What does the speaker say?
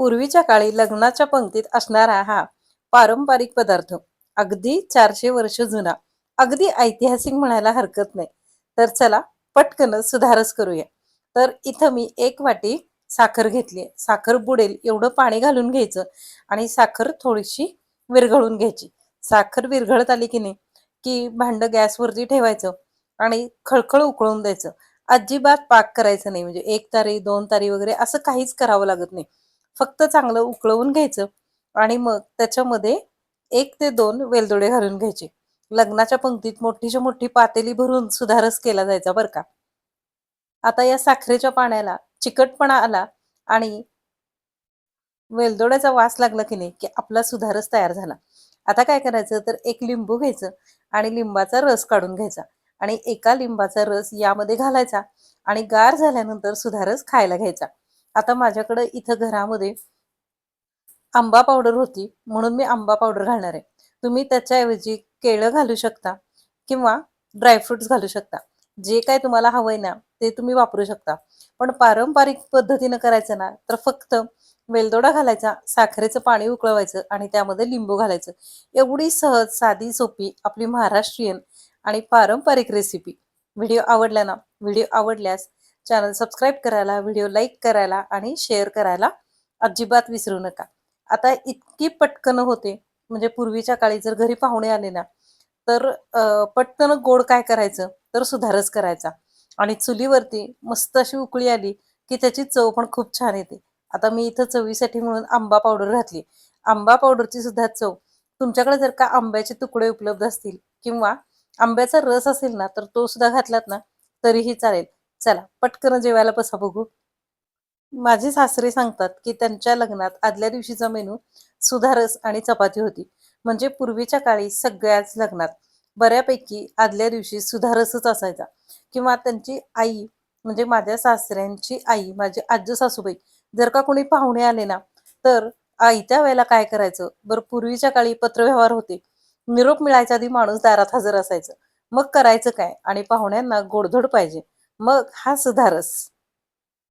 पूर्वीच्या काळी लग्नाच्या पंक्तीत असणारा हा पारंपरिक पदार्थ. अगदी चारशे वर्ष जुना. अगदी ऐतिहासिक म्हणायला हरकत नाही. तर चला पटकन सुधारस करूया. तर इथं मी एक वाटी साखर घेतली साखर बुडेल एवढं पाणी घालून घ्यायचं आणि साखर थोडीशी विरघळून घ्यायची. साखर विरघळत आली की नाही की भांड गॅसवरती ठेवायचं आणि खळखळ उकळून द्यायचं. अजिबात पाक करायचं नाही. म्हणजे एक तारी दोन तारी वगैरे असं काहीच करावं लागत नाही. फक्त चांगलं उकळवून घ्यायचं आणि मग त्याच्यामध्ये एक ते दोन वेलदोडे घालून घ्यायचे. लग्नाच्या पंक्तीत मोठीच्या मोठी पातेली भरून सुधारस केला जायचा बरं का. आता या साखरेच्या पाण्याला चिकटपणा आला आणि वेलदोड्याचा वास लागला की नाही की आपला सुधारस तयार झाला. आता काय करायचं? तर एक लिंबू घ्यायचं आणि लिंबाचा रस काढून घ्यायचा आणि एका लिंबाचा रस यामध्ये घालायचा आणि गार झाल्यानंतर सुधारस खायला घ्यायचा. आता माझ्याकडं इथं घरामध्ये आंबा पावडर होती म्हणून मी आंबा पावडर घालणार आहे. तुम्ही त्याच्याऐवजी केळं घालू शकता किंवा ड्रायफ्रुट्स घालू शकता. जे काय तुम्हाला हवंय ना ते तुम्ही वापरू शकता. पण पारंपरिक पद्धतीनं करायचं ना तर फक्त वेलदोडा घालायचा साखरेचं पाणी उकळवायचं आणि त्यामध्ये लिंबू घालायचं. एवढी सहज साधी सोपी आपली महाराष्ट्रीयन आणि पारंपरिक रेसिपी व्हिडिओ आवडला ना व्हिडिओ आवडल्यास चॅनल सबस्क्राईब करायला व्हिडिओ लाईक करायला आणि शेअर करायला अजिबात विसरू नका. आता इतकी पटकन होते म्हणजे पूर्वीच्या काळी जर घरी पाहुणे आले ना तर पटकन गोड काय करायचं? तर सुधारच करायचा. आणि चुलीवरती मस्त अशी उकळी आली की त्याची चव पण खूप छान येते. आता मी इथं चवीसाठी म्हणून आंबा पावडर घातली. आंबा पावडरची सुद्धा चव तुमच्याकडे जर का आंब्याचे तुकडे उपलब्ध असतील किंवा आंब्याचा रस असेल ना तर तो सुद्धा घातलात ना तरीही चालेल. चला पटकन जेवायला बसा बघू. माझे सासरे सांगतात की त्यांच्या लग्नात आदल्या दिवशीचा मेनू सुधारस आणि चपाती होती. म्हणजे पूर्वीच्या काळी सगळ्याच लग्नात बऱ्यापैकी आदल्या दिवशी सुधारसच असायचा. किंवा त्यांची आई म्हणजे माझ्या सासऱ्यांची आई माझी आजी सासूबाई जर का कोणी पाहुणे आले ना तर आयत्या वेळेला काय करायचं? बरं पूर्वीच्या काळी पत्रव्यवहार होते. निरोप मिळायच्या आधी माणूस दारात हजर असायचं. मग करायचं काय? आणि पाहुण्यांना गोडधोड पाहिजे. मग हा सुधारस.